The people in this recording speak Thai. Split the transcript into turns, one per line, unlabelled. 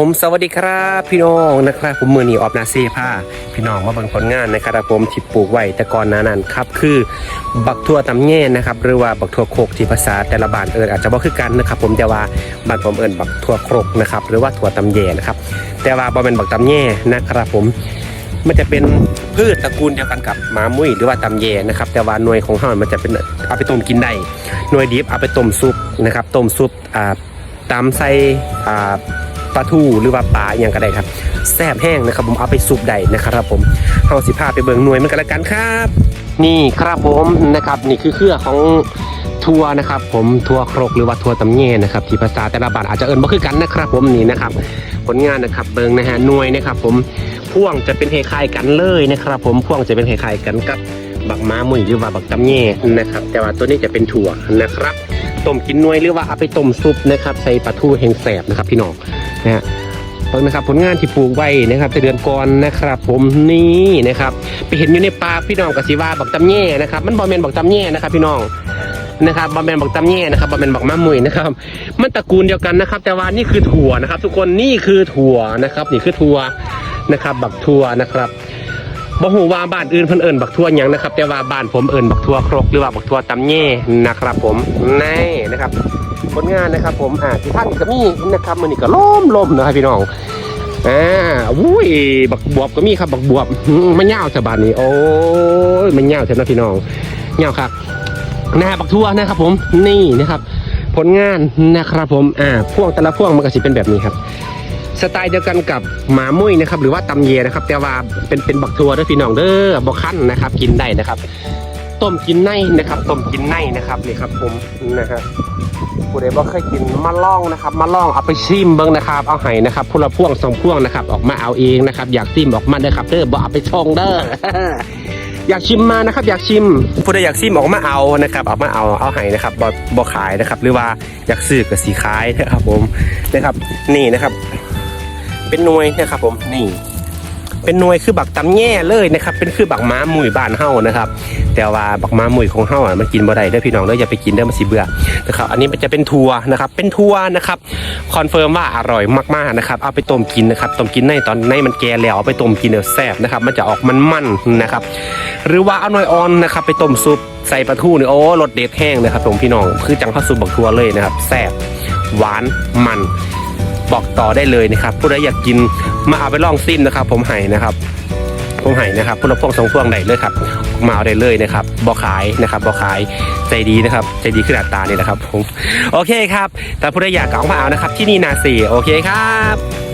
ผมสวัสดีครับพี่น้องนะครับ ผมมือนีออฟนาเซีผ้าพี่น้องมาบิ่งผลงานนะครับผมที่ปลูกไว้แต่ก่อนนานั้นครับคือบักทั่วตำแย่นะครับหรือว่าบักทั่วโคกที่ภาษาแต่ละบ้านเอิญอาจจะบ่คือกันนะครับผมแต่ว่าบ้านผมเอิญบักทั่วโคกนะครับหรือว่าถั่วตำแย่นะครับแต่ว่าบ่เป็นบักตำแย่นะครับผมมันจะเป็นพืชตระกูลเดียวกันกับหมามุ้ยหรือว่าตำแยนะครับแต่ว่าหน่วยของเฮามันจะเป็นเอาไปต้มกินได้หน่วยดิบเอาไปต้มซุปนะครับต้มซุปอ่าตำใส่อ่า ปลาทูหรือว่าปลาอย่างก็ได้ครับแซ่บแห้งนะครับผมเอาไปซุปได้นะครับผมเฮาสิพาไปเบิ่งหน่วยมันกันละกันครับ นี่ครับผมนะครับนี่คือเครือของทัวนะครับผมทัวครกหรือว่าทัวตำแยนะครับที่ภาษาแต่ละบานอาจจะเอิ้นบ่คือกันนะครับผมนี่นะครับผลงานนะครับเบิงนะฮะหน่วยนะครับผมพ่วงจะเป็นคล้ายๆกันเลยนะครับผมพ่วงจะเป็นคล้ายๆกันกับบักม้ามุยหรือว่าบักตำแย่นะครับแต่ว่าตัวนี้จะเป็นถั่วนะครับต้มกินหน่วยหรือว่าเอาไปต้มซุปนะครับใส่ปลาทูแห้งแสบนะครับพี่น้อง นะฮะนะครับผลงานที่ปลูกไว้นะครับแต่เดือนก่อนนะครับ ผมนี่นะครับ ไปเห็นอยู่ในป่าพี่น้องกสิว่าบักตำแย่นะครับ มันบอมเมนบักตำแย่นะครับ พี่น้องนะครับบอมเมนบักตำแย่นะครับบอมเมนบักมะมุยนะครับ มันตระกูลเดียวกันนะครับ แต่ว่านี่คือถั่วนะครับ ทุกคนนี่คือถั่วนะครับ นี่คือถั่วนะครับ บักถั่วนะครับ บ่ฮู้ว่าบ้านอื่นเพิ่นเอิ้นบักถั่วยังนะครับ แต่ว่าบ้านผมเอิ้นบักถั่วครกหรือว่าบักถั่วตำแย่นะครับ ผมนี่นะครับผลงานนะครับ ผมอ่าที่ท่านก็มีนะครับมันนี่ก็ล้มล้มนะครับพี่น้องอ่าอุ้ยบักบวบก็มีครับบักบวบมันยาวแต่บานนี้โอ้ยมันยาวแต่นะพี่น้องยาวครับนะบักทั่วนะครับ ผมนี่นะครับ ผลงานนะครับ ผมอ่าพ่วงแต่ละพ่วงมันก็สิเป็นแบบนี้ครับ สไตล์เดียวกันกับหมามุ้ยนะครับหรือว่าตำเยนะครับ แต่ว่าเป็นเป็นบักทัวด้อพี่น้องเด้อบอขั้นนะครับ กินได้นะครับต้มกินในนะครับต้มกินในนะครับนี่ครับผมนะครับผู้ใดบ่เคยกินมาล่องนะครับมาล่องเอาไปชิมเบิ้งนะครับ เอาให้นะครับพละพ่วงสองพ่วงนะครับ ออกมาเอาเองนะครับ อยากชิมออกมาเด้อครับเด้อบ่เอาไปชงเด้ออยากชิมมานะครับ อยากชิมผู้ใดอยากชิมออกมาเอานะครับออกมาเอาเอาให้นะครับบ่บ่ขายนะครับ หรือว่าอยากซื้อก็สีขายนะครับผมนะครับ นี่นะครับ เป็นหน่วยนะครับผมนี่เป็นหน่วยคือบักตำแย่เลยนะครับ เป็นคือบักม้าหมุยบ้านเฮานะครับ แต่ว่าบักม้าหมุยของเฮาอะมันกินบ่ได้เด้อพี่น้องเด้ออย่าไปกินเด้อมันสิเบื่อนะครับ อันนี้มันจะเป็นทัวนะครับ เป็นทัวนะครับคอนเฟิร์มว่าอร่อยมากๆนะครับเอาไปต้มกินนะครับต้มกินในตอนในมันแก่แล้วเอาไปต้มกินเดี๋ยวแซ่บนะครับ มันจะออกมันๆนะครับ หรือว่าเอาหน่อยออนนะครับ ไปต้มซุปใส่ปลาทูนี่โอ้รสเด็ดแห้งเลยครับผมพี่น้องคือจังข้าวซุปบักทัวเลยนะครับแซ่บหวานมัน บอกต่อได้เลยนะครับผู้ใดอยากกินมาเอาไปลองซิมนะครับ ผมให้นะครับ ผมให้นะครับพวกเราพวงสองพวงได้เลยครับ มาเอาได้เลยนะครับบอขายนะครับบอขายใจดีนะครับใจดีขึ้นอัตานี่แหละครับผมโอเคครับแต่ผู้ใดอยากก็เอามาเอานะครับ ที่นี่นาซีโอเคครับ